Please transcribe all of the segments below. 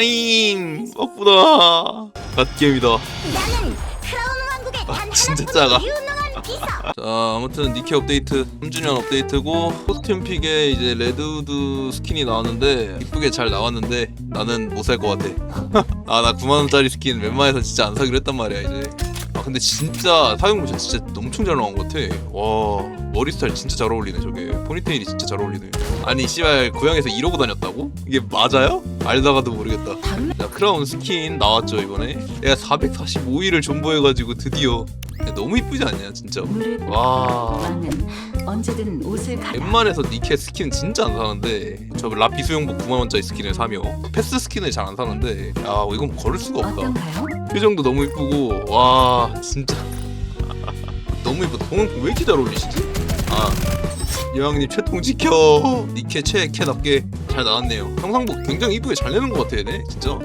파임. 빡보다 갓게임이다. 나는 크라운 왕국의 아, 진짜 작아. 유능한 비서. 자 아무튼 니케 업데이트 3주년 업데이트고 코스튬 픽에 이제 레드우드 스킨이 나왔는데 이쁘게 잘 나왔는데 나는 못 살 것 같아. 아 나 9만원짜리 스킨 웬만해서 진짜 안 사기로 했단 말이야 이제. 아 근데 진짜 사용모션 진짜 엄청 잘 나온 것 같아. 와 머리 스타일 진짜 잘 어울리네 저게. 포니테일이 진짜 잘 어울리네. 아니 씨발 고향에서 이러고 다녔다고? 이게 맞아요? 알다가도 모르겠다. 자 크라운 스킨 나왔죠 이번에. 내가 445일을 존버해가지고 드디어. 야, 너무 이쁘지 않냐 진짜? 와. 왕은 언제든 옷을 가 웬만해서 니케 스킨 진짜 안 사는데 저 라피 수영복 9만 원짜리 스킨을 사며 패스 스킨을 잘 안 사는데 야 이건 걸을 수가 없다. 어떤가요? 표정도 너무 이쁘고 와. 진짜. 너무 이쁘다. 동은 왜 이렇게 잘 어울리시지? 아 여왕님 채통 지켜. 니케 최캐답게 잘 나왔네요. 평상복 굉장히 이쁘게 잘 내는 것 같아 얘네. 진짜.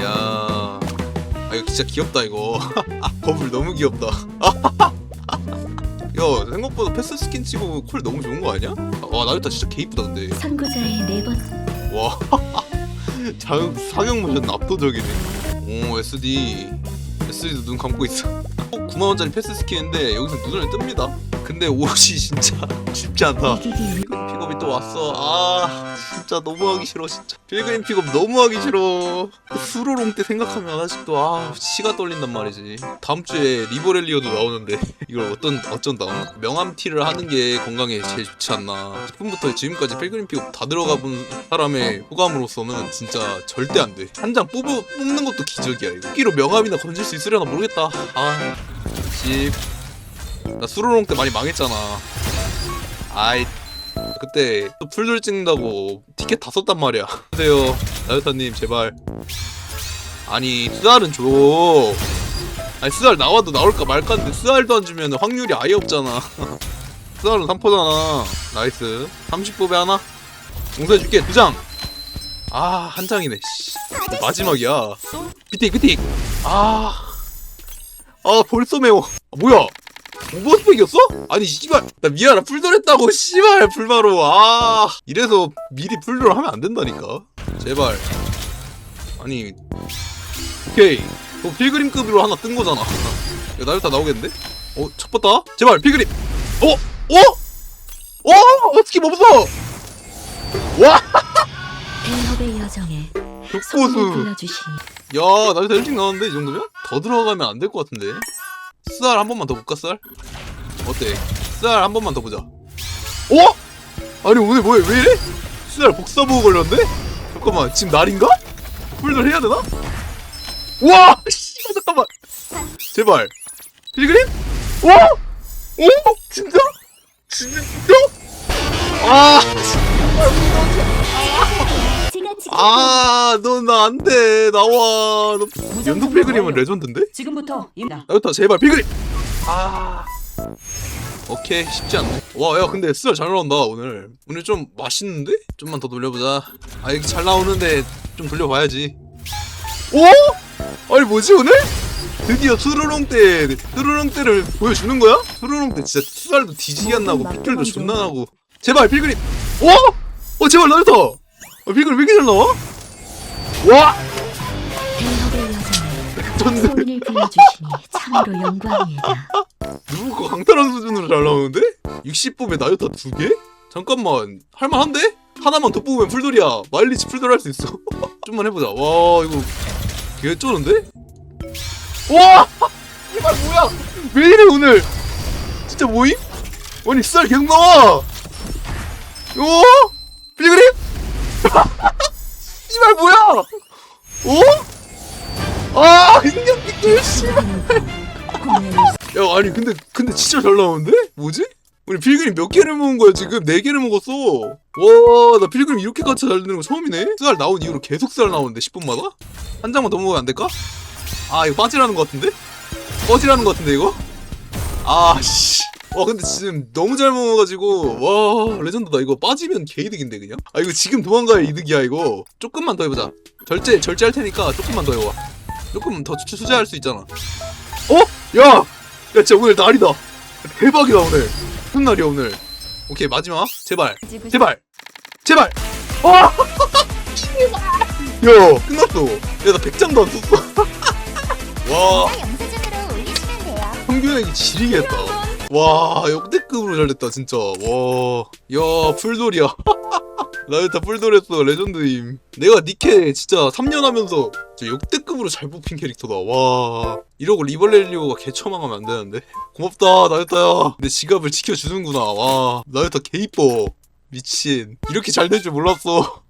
이야. 아 이거 진짜 귀엽다 이거. 아 버블 너무 귀엽다. 야 생각보다 패스 스킨 치고 콜 너무 좋은 거 아니야? 와 나루타 진짜 개 이쁘다 근데. 선구자의 네번. 와. 자극 사격 모션 압도적이네 오 SD SD도 눈 감고 있어. 9만원짜리 패스 스킨인데 여기서 눈을 뜹니다 근데 옷이 진짜 쉽지 않다 필그림 픽업이 또 왔어. 아 진짜 너무 하기 싫어 진짜. 필그림 픽업 너무 하기 싫어. 수로롱 때 생각하면 아직도 아 시가 떨린단 말이지. 다음 주에 리버렐리오도 나오는데 이걸 어떤 어쩐다. 명함 티를 하는 게 건강에 제일 좋지 않나. 10분부터 지금까지 필그림 픽업 다 들어가 본 사람의 호감으로서는 진짜 절대 안 돼. 한 장 뽑는 것도 기적이야 이거. 끼로 명함이나 건질 수 있으려나 모르겠다. 아 집. 나 수로롱 때 많이 망했잖아. 아이 그때 또 풀돌 찍는다고 티켓 다 썼단 말이야. 하세요, 나유타님 제발. 아니 스알은 줘. 아니 스알 나와도 나올까 말까인데 스알도 안 주면 확률이 아예 없잖아. 스알은 3포잖아. 나이스. 30뽑에 하나. 용서해줄게 두 장. 아 한 장이네. 씨. 마지막이야. 피틱 피틱. 아. 아 벌써 매워. 아, 뭐야? 오버스펙이었어? 아니 씨발 나 미안해 풀돌 했다고 씨발 불마로 아 이래서 미리 풀돌 하면 안 된다니까 제발 아니 오케이 너 필그림급으로 하나 뜬 거잖아 야 나루타 나오겠는데? 어? 첫 봤다? 제발 필그림 어? 어? 어? 어떻게 와 여정에 족고수 소문을 불러주시니 야 나루타 일찍 나왔는데 이 정도면? 더 들어가면 안 될 것 같은데 쌀 한 번만 더 볼까 쌀? 어때? 쌀 한 번만 더 보자 어? 아니 오늘 뭐야 왜 이래? 쌀 복사보고 걸렸네? 잠깐만 지금 날인가? 풀들 해야 되나? 와! 씨발 잠깐만 제발 필그림? 와! 오? 진짜? 진짜? 진짜? 아! 아, 너나안 돼. 나와. 너 연속 필그림은 레전드인데? 지금부터 임다 나부터 제발 필그림. 아. 오케이 쉽지 않네. 와, 야 근데 스알 잘 나온다 오늘. 오늘 좀 맛있는데? 좀만 더 돌려보자. 아 이게 잘 나오는데 좀 돌려봐야지. 오? 아니 뭐지 오늘? 드디어 수루롱 때 수루롱 때를 보여주는 거야? 수루롱 때 진짜 수알도 뒤지게 안 나고 피클도 존나 나고. 제발 필그림. 어? 어 제발 나부터. 어, 필그림 왜 이렇게 잘 나와? 와! 참으로 영광이다 누구 강탈한 수준으로 잘 나오는데? 60 뽑에 나요타 두 개? 잠깐만 할만한데? 하나만 더 뽑으면 풀돌이야 마일리지 풀돌 할 수 있어 좀만 해보자 와 이거 개 쩌는데? 와! 이발 뭐야 왜 이래 오늘 진짜 뭐임? 아니 쌀 계속 나와 어? 필그림? 이발 뭐야 어? 아 인형 삐뚤 씨발 야 아니 근데 근데 진짜 잘 나오는데? 뭐지? 우리 필그림 몇 개를 먹은 거야 지금? 네 개를 먹었어 와 나 필그림 이렇게까지 잘 되는 거 처음이네 쌀 나온 이후로 계속 쌀 나오는데 10분마다? 한 장만 더 먹으면 안 될까? 아 이거 빠지라는 거 같은데? 빠지라는 거 같은데 이거? 아씨 와 근데 지금 너무 잘 먹어가지고 와 레전드다. 이거 빠지면 개이득인데 그냥? 아 이거 지금 도망가야 이득이야 이거. 조금만 더 해보자. 절제 절제할 테니까 조금만 더 해봐 조금 더 투- 투자할 수 있잖아. 어? 야! 야 진짜 오늘 날이다. 대박이다 오늘. 무슨 날이야 오늘? 오케이 마지막. 제발. 제발. 제발. 와 야 끝났어. 야나 100장도 안 썼어. 와. 평균액이 지리겠다 와 역대급으로 잘 됐다 진짜. 와야 풀돌이야. 나였다 풀돌했어 레전드임. 내가 니케 진짜 3년 하면서 진짜 역대급으로 잘 뽑힌 캐릭터다. 와 이러고 리벌렐리오가 개처망하면 안 되는데? 고맙다 나였다야. 내 지갑을 지켜주는구나. 와 나였다 개 이뻐. 미친. 이렇게 잘 될 줄 몰랐어